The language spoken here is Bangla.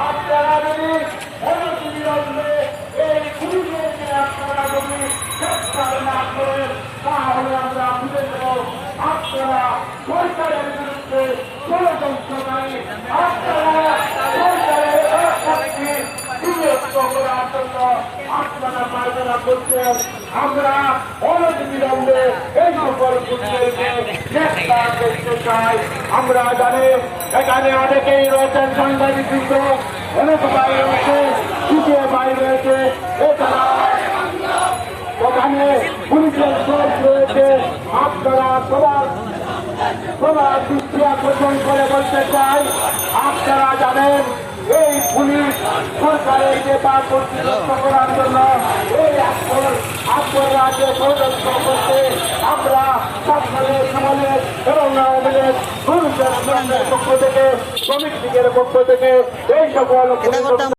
আপনারা যদি অনতিবিলম্বে এই পুলিশকে আপনারা যদি গ্রেপ্তার না করেন, তাহলে আমরা বুঝে দেব আপনারা সরকারের বিরুদ্ধে ষড়যন্ত্রকারী এই সকল পুলিশকে আমরা জানি এখানে অনেকেই রয়েছেন সাংবাদিক বৃন্দ। অনেক ভাই রয়েছে সুখে ভাই রয়েছে, এছাড়া ওখানে পুলিশের সোর্স রয়েছে। আপনারা সবার সবার দৃষ্টি আকর্ষণ করে বলতে চাই, আপনারা জানেন এই পুলিশ সরকারের যে তা কর্তৃত্ব করার জন্য এই আকবর আকবর রাজ্যে ষড়যন্ত্র করতে আমরা সকলের সমাজের এবং আমাদের পুলিশের পক্ষ থেকে শ্রমিক লীগের পক্ষ থেকে এই সকল